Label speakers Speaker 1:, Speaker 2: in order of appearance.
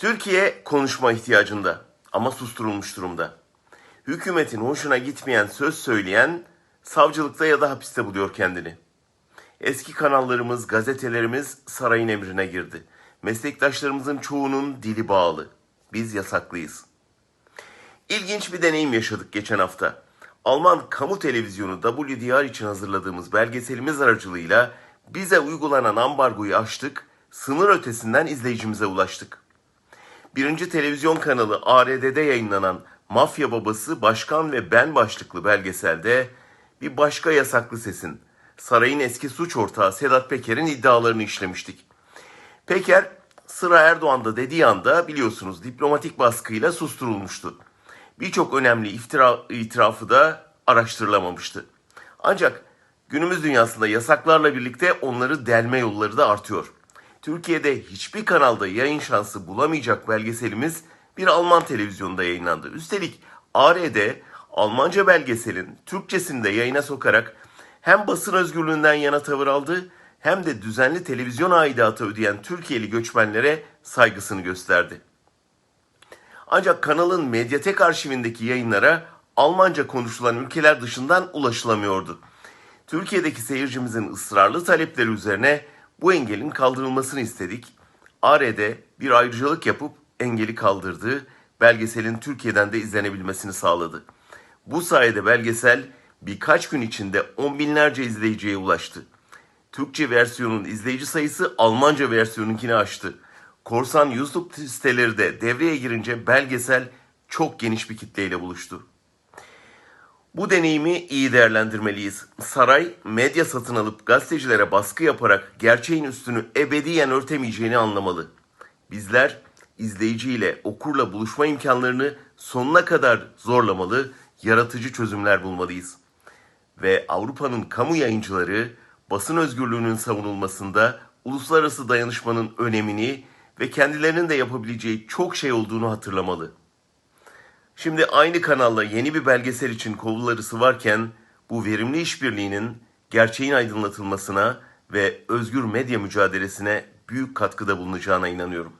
Speaker 1: Türkiye konuşma ihtiyacında ama susturulmuş durumda. Hükümetin hoşuna gitmeyen söz söyleyen savcılıkta ya da hapiste buluyor kendini. Eski kanallarımız, gazetelerimiz sarayın emrine girdi. Meslektaşlarımızın çoğunun dili bağlı. Biz yasaklıyız. İlginç bir deneyim yaşadık geçen hafta. Alman kamu televizyonu WDR için hazırladığımız belgeselimiz aracılığıyla bize uygulanan ambargoyu aştık, sınır ötesinden izleyicimize ulaştık. Birinci televizyon kanalı ARD'de yayınlanan Mafya Babası Başkan ve Ben başlıklı belgeselde bir başka yasaklı sesin, sarayın eski suç ortağı Sedat Peker'in iddialarını işlemiştik. Peker sıra Erdoğan'da dediği anda biliyorsunuz diplomatik baskıyla susturulmuştu. Birçok önemli iftira, itirafı da araştırılamamıştı. Ancak günümüz dünyasında yasaklarla birlikte onları delme yolları da artıyor. Türkiye'de hiçbir kanalda yayın şansı bulamayacak belgeselimiz bir Alman televizyonunda yayınlandı. Üstelik ARD Almanca belgeselin Türkçesini de yayına sokarak hem basın özgürlüğünden yana tavır aldı hem de düzenli televizyon aidatı ödeyen Türkiye'li göçmenlere saygısını gösterdi. Ancak kanalın Medyatek arşivindeki yayınlara Almanca konuşulan ülkeler dışından ulaşılamıyordu. Türkiye'deki seyircimizin ısrarlı talepleri üzerine bu engelin kaldırılmasını istedik. ARD bir ayrıcalık yapıp engeli kaldırdı, belgeselin Türkiye'den de izlenebilmesini sağladı. Bu sayede belgesel birkaç gün içinde on binlerce izleyiciye ulaştı. Türkçe versiyonun izleyici sayısı Almanca versiyonunkini aştı. Korsan YouTube siteleri de devreye girince belgesel çok geniş bir kitleyle buluştu. Bu deneyimi iyi değerlendirmeliyiz. Saray medya satın alıp gazetecilere baskı yaparak gerçeğin üstünü ebediyen örtemeyeceğini anlamalı. Bizler izleyiciyle, okurla buluşma imkanlarını sonuna kadar zorlamalı, yaratıcı çözümler bulmalıyız. Ve Avrupa'nın kamu yayıncıları basın özgürlüğünün savunulmasında uluslararası dayanışmanın önemini ve kendilerinin de yapabileceği çok şey olduğunu hatırlamalı. Şimdi aynı kanalla yeni bir belgesel için kovullarısı varken bu verimli işbirliğinin gerçeğin aydınlatılmasına ve özgür medya mücadelesine büyük katkıda bulunacağına inanıyorum.